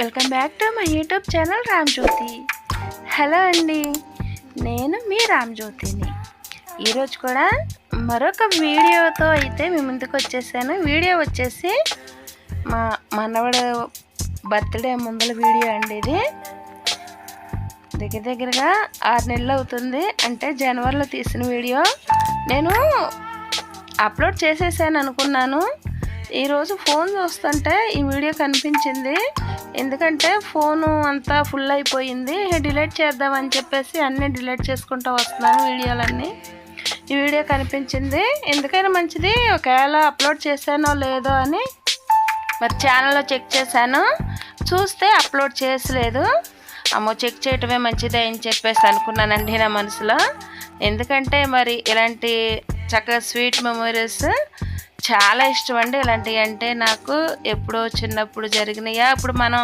Welcome back to my YouTube channel Ramjyothi. Hello అండి నేను మీ రామ్జ్యోతిని. ఈరోజు కూడా మరొక వీడియోతో అయితే మీ ముందుకు వచ్చేసాను. వీడియో వచ్చేసి మా మనవడు బర్త్డే ముందల వీడియో అండి ఇది. దగ్గర దగ్గరగా ఆరు నెలలు అవుతుంది. అంటే జనవరిలో తీసిన వీడియో. నేను అప్లోడ్ చేసేసాను అనుకున్నాను. ఈరోజు ఫోన్ చూస్తుంటే ఈ వీడియో కనిపించింది. ఎందుకంటే ఫోను అంతా ఫుల్ అయిపోయింది. డిలీట్ చేద్దామని చెప్పేసి అన్నీ డిలీట్ చేసుకుంటూ వస్తున్నాను వీడియోలన్నీ. ఈ వీడియో కనిపించింది. ఎందుకైనా మంచిది. ఒకవేళ అప్లోడ్ చేశానో లేదో అని మరి ఛానల్లో చెక్ చేశాను. చూస్తే అప్లోడ్ చేసలేదు. అమ్మో చెక్ చేయటమే మంచిదే అని చెప్పేసి అనుకున్నానండి నా మనసులో. ఎందుకంటే మరి ఇలాంటి చక్కగా స్వీట్ మెమోరీస్ చాలా ఇష్టం అండి. ఇలాంటివి అంటే నాకు ఎప్పుడో చిన్నప్పుడు జరిగినాయా ఇప్పుడు మనం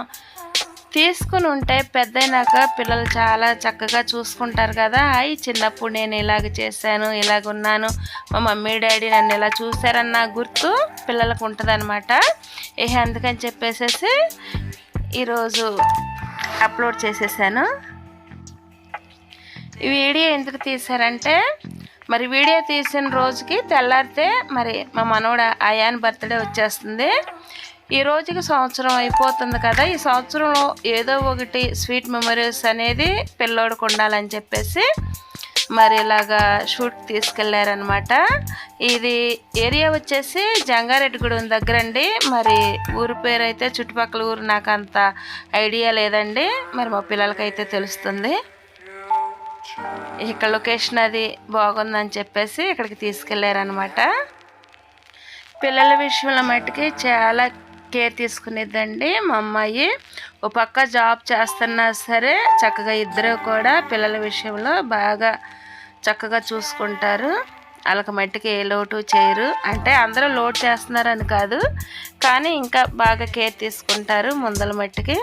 తీసుకుని ఉంటే పెద్దయినాక పిల్లలు చాలా చక్కగా చూసుకుంటారు కదా. అయి చిన్నప్పుడు నేను ఇలాగ చేశాను ఇలాగ ఉన్నాను. మా మమ్మీ డాడీ నన్ను ఇలా చూశారన్న గుర్తు పిల్లలకు ఉంటుంది అనమాట ఏ అందుకని చెప్పేసేసి ఈరోజు అప్లోడ్ చేసేసాను. ఈ వీడియో ఎందుకు తీశారంటే మరి వీడియో తీసిన రోజుకి తెల్లారితే మరి మా మనవడు అయాన్ బర్త్డే వచ్చేస్తుంది. ఈ రోజుకి సంవత్సరం అయిపోతుంది కదా ఈ సంవత్సరంలో ఏదో ఒకటి స్వీట్ మెమరీస్ అనేది పిల్లోడికి ఉండాలని చెప్పేసి మరి ఇలాగా షూట్ తీసుకెళ్ళారనమాట ఇది ఏరియా వచ్చేసి జంగారెడ్డిగూడెం దగ్గర అండి మరి ఊరి పేరు అయితే చుట్టుపక్కల ఊరు నాకు అంత ఐడియా లేదండి. మరి మా పిల్లలకైతే తెలుస్తుంది. ఇక్కడ లొకేషన్ అది బాగుందని చెప్పేసి ఇక్కడికి తీసుకెళ్ళారనమాట పిల్లల విషయంలో మట్టుకి చాలా కేర్ తీసుకునేదండి మా అమ్మాయి. ఓ పక్క జాబ్ చేస్తున్నా సరే చక్కగా ఇద్దరు కూడా పిల్లల విషయంలో బాగా చక్కగా చూసుకుంటారు. వాళ్ళకి మట్టికి ఏ లోటు చేయరు. అంటే అందరూ లోటు చేస్తున్నారని కాదు. కానీ ఇంకా బాగా కేర్ తీసుకుంటారు ముందల మట్టికి.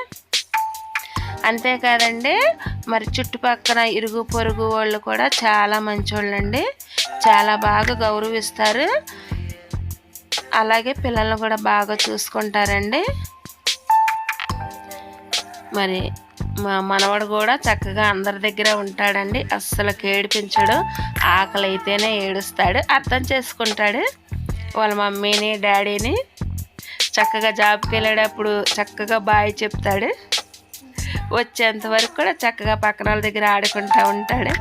అంతేకాదండి మరి చుట్టుపక్కల ఇరుగు పొరుగు వాళ్ళు కూడా చాలా మంచోళ్ళండి. చాలా బాగా గౌరవిస్తారు. అలాగే పిల్లల్ని కూడా బాగా చూసుకుంటారండి. మరి మా మనవడు కూడా చక్కగా అందరి దగ్గర ఉంటాడండి. అస్సలు ఏడిపించడు ఆకలి అయితేనే ఏడుస్తాడు. అర్థం చేసుకుంటాడు. వాళ్ళ మమ్మీని డాడీని చక్కగా జాబ్కి వెళ్ళేటప్పుడు చక్కగా బాయ్ చెప్తాడు. వచ్చేంత వరకు కూడా చక్కగా పక్కన వాళ్ళ దగ్గర ఆడుకుంటూ ఉంటాడు.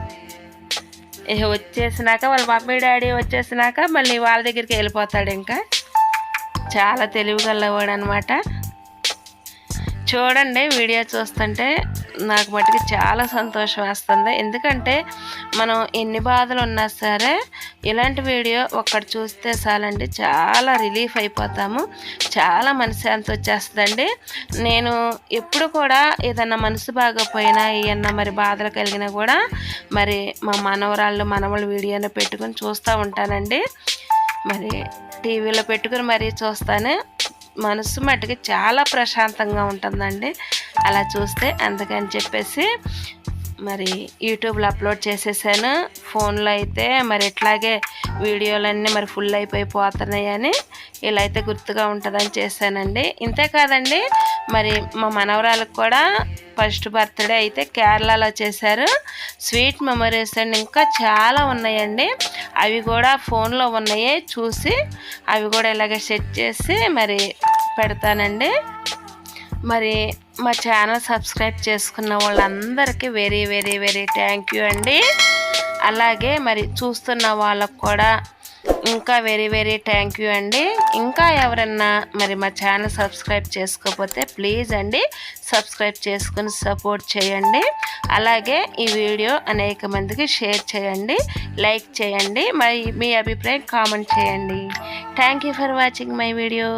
ఇక వచ్చేసినాక వాళ్ళ మమ్మీ డాడీ వచ్చేసినాక మళ్ళీ వాళ్ళ దగ్గరికి వెళ్ళిపోతాడు ఇంకా. చాలా తెలివిగలవాడు అనమాట చూడండి వీడియో చూస్తుంటే నాకు మటుకు చాలా సంతోషం వేస్తుంది. ఎందుకంటే మనం ఎన్ని బాధలు ఉన్నా సరే ఇలాంటి వీడియో ఒక్కటి చూస్తే చాలండి చాలా రిలీఫ్ అయిపోతాము. చాలా మనశ్శాంతి వచ్చేస్తుందండి. నేను ఎప్పుడు కూడా ఏదన్నా మనసు బాగోపోయినా ఏమన్నా మరి బాధలు కలిగినా కూడా మరి మా మనవరాళ్ళు మనవల వీడియోని పెట్టుకొని చూస్తూ ఉంటానండి. మరి టీవీలో పెట్టుకుని మరీ చూస్తాను. మనసు మట్టుకి చాలా ప్రశాంతంగా ఉంటుందండి. అలా చూస్తే అందుకని చెప్పేసి మరి యూట్యూబ్లో అప్లోడ్ చేసేసాను. ఫోన్లో అయితే మరి ఇట్లాగే వీడియోలన్నీ మరి ఫుల్ అయిపోయి పోతున్నాయని ఇలా అయితే గుర్తుగా ఉంటుందని చేశానండి. ఇంతే కాదండి మరి మా మనవరాలకు కూడా ఫస్ట్ బర్త్డే అయితే కేరళలో చేశారు. స్వీట్ మెమరీస్ అండి ఇంకా చాలా ఉన్నాయండి. అవి కూడా ఫోన్లో ఉన్నాయి చూసి అవి కూడా ఇలాగే సెట్ చేసి మరి పెడతానండి. మరి మా ఛానల్ సబ్స్క్రైబ్ చేసుకున్న వాళ్ళందరికీ very very very thank you అండి. అలాగే మరి చూస్తున్న వాళ్ళకు కూడా ఇంకా వెరీ వెరీ థ్యాంక్ యూ అండి. ఇంకా ఎవరన్నా మరి మా ఛానల్ సబ్స్క్రైబ్ చేసుకోకపోతే ప్లీజ్ అండి సబ్స్క్రైబ్ చేసుకుని సపోర్ట్ చేయండి. అలాగే ఈ వీడియో అనేక మందికి షేర్ చేయండి లైక్ చేయండి మరి మీ అభిప్రాయం కామెంట్ చేయండి. Thank you for watching my video.